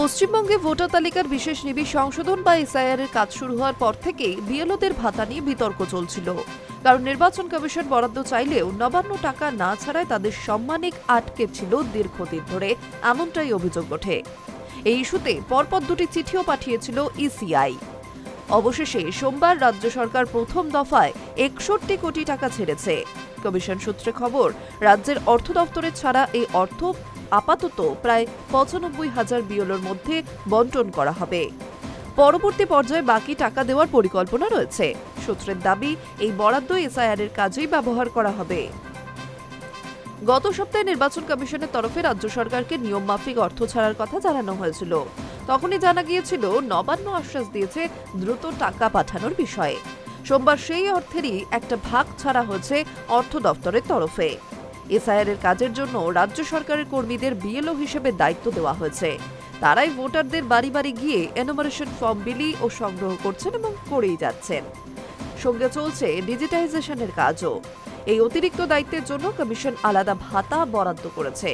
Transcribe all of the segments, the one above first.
পশ্চিমবঙ্গে ভোটার তালিকার বিশেষ নিবিড় সংশোধন বা এসআইআর এর কাজ শুরু হওয়ার পর থেকেই বিএলওদের ভাতা নিয়ে বিতর্ক চলছিল। কারণ নির্বাচন কমিশন বরাদ্দ চাইলেও নবান্ন টাকা না ছাড়ায় তাদের সম্মানিক আটকে ছিল দীর্ঘদিন ধরে, এমনটাই অভিযোগ ওঠে। এই ইস্যুতে পরপর দুটি চিঠিও পাঠিয়েছিল ইসিআই। অবশেষে সোমবার রাজ্য সরকার প্রথম দফায় একষট্টি কোটি টাকা ছেড়েছে। কমিশন সূত্রে খবর, রাজ্যের অর্থ দপ্তরে ছাড়া এই অর্থ আপাতত প্রায় পঁচানব্বই হাজার বিওলোর মধ্যে বন্টন করা হবে। পরবর্তী পর্যায়ে বাকি টাকা দেওয়ার পরিকল্পনা রয়েছে। সূত্রের দাবি, এই বরাদ্দ এসআইআর এর কাজেই ব্যবহার করা হবে। গত সপ্তাহে নির্বাচন কমিশনের তরফে রাজ্য সরকারকে নিয়ম মাফিক অর্থ ছাড়ার কথা জানানো হয়েছিল। তখনই জানা গিয়েছিল, নবান্ন আশ্বাস দিয়েছে দ্রুত টাকা পাঠানোর বিষয়ে। সোমবার সেই অর্থেরই একটা ভাগ ছাড়া হয়েছে অর্থ দপ্তরের তরফে। এসআইআর এর কাজের জন্য রাজ্য সরকারের কর্মীদের বিএলও হিসেবে দায়িত্ব দেওয়া হয়েছে। তারাই ভোটারদের বাড়ি বাড়ি গিয়ে এনোমারেশন ফর্ম বিলি ও সংগ্রহ করছেন এবং করেই যাচ্ছেন। সঙ্গে চলছে ডিজিটাইজেশনের কাজও। এই অতিরিক্ত দায়িত্বের জন্য কমিশন আলাদা ভাতা বরাদ্দ করেছে।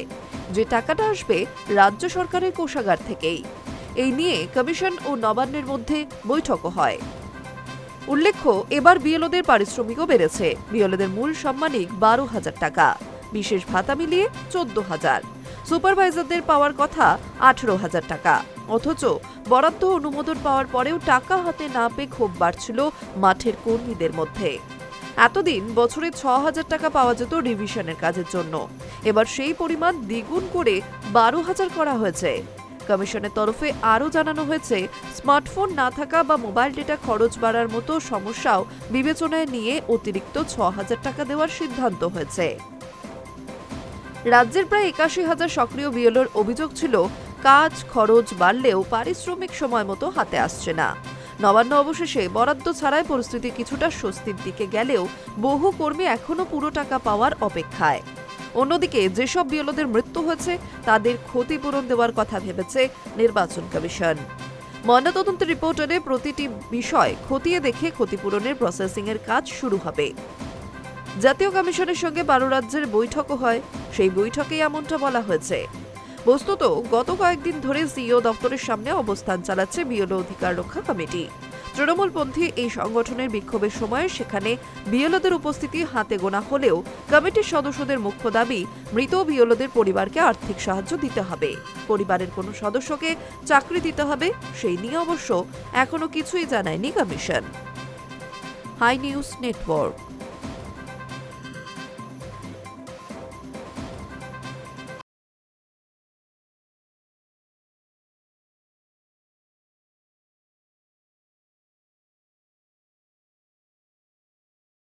যে টাকাটা আসবে রাজ্য সরকারের কোষাগার থেকেই। এই নিয়ে কমিশন ও নবান্নের মধ্যে বৈঠকও হয়। উল্লেখ্য, এবার বিএলওদের পারিশ্রমিকও বেড়েছে। বিএলওদের মূল সম্মানিক বারো হাজার টাকা। বিশেষ ভাতা মিলিয়ে চোদ্দ হাজার। সুপারভাইজারদের পাওয়ার কথা আঠেরো হাজার টাকা। অথচ বরাদ্দ অনুমোদন পাওয়ার পরেও টাকা হাতে না পেয়ে ক্ষোভ বাড়ছিল মাঠের কর্মীদের মধ্যে। এতদিন বছরে ছ হাজার টাকা পাওয়া যেত রিভিশনের কাজের জন্য। এবার সেই পরিমাণ দ্বিগুণ করে বারো হাজার করা হয়েছে। কমিশনের তরফে আরও জানানো হয়েছে, স্মার্টফোন না থাকা বা মোবাইল ডেটা খরচ বাড়ার মতো সমস্যাও বিবেচনায় নিয়ে অতিরিক্ত ছ হাজার টাকা দেওয়ার সিদ্ধান্ত হয়েছে। রাজ্যের প্রায় একাশি হাজার সক্রিয় বিএলওর অভিযোগ ছিল, কাজ খরচ বাড়লেও পারিশ্রমিক সময় মতো হাতে আসছে না। নবান্ন অবশেষে বরাদ্দ ছাড়াই পরিস্থিতি কিছুটা স্বস্তির দিকে গেলেও বহু কর্মী এখনও পুরো টাকা পাওয়ার অপেক্ষায়। অন্যদিকে যেসব বিএলওদের মৃত্যু হয়েছে, তাদের ক্ষতিপূরণ দেওয়ার কথা ভেবেছে নির্বাচন কমিশন। ময়নাতদন্তের রিপোর্টারে প্রতিটি বিষয় খতিয়ে দেখে ক্ষতিপূরণের প্রসেসিং এর কাজ শুরু হবে। জাতীয় কমিশনের সঙ্গে বারো রাজ্যের বৈঠকও হয়, সেই বৈঠকেই এমনটা বলা হয়েছে। বস্তুত, গত কয়েকদিন ধরে সিইও দপ্তরের সামনে অবস্থান চালাচ্ছে বিএলও অধিকার রক্ষা কমিটি। তৃণমূলপন্থী এই সংগঠনের বিক্ষোভের সময় সেখানে বিএলওদের উপস্থিতি হাতে গোনা হলেও কমিটির সদস্যদের মুখ্য দাবি, মৃত বিএলওদের পরিবারকে আর্থিক সাহায্য দিতে হবে। পরিবারের কোনো সদস্যকে চাকরি দিতে হবে, সেই নিয়ে অবশ্য এখনও কিছুই জানায়নি কমিশন। High news network.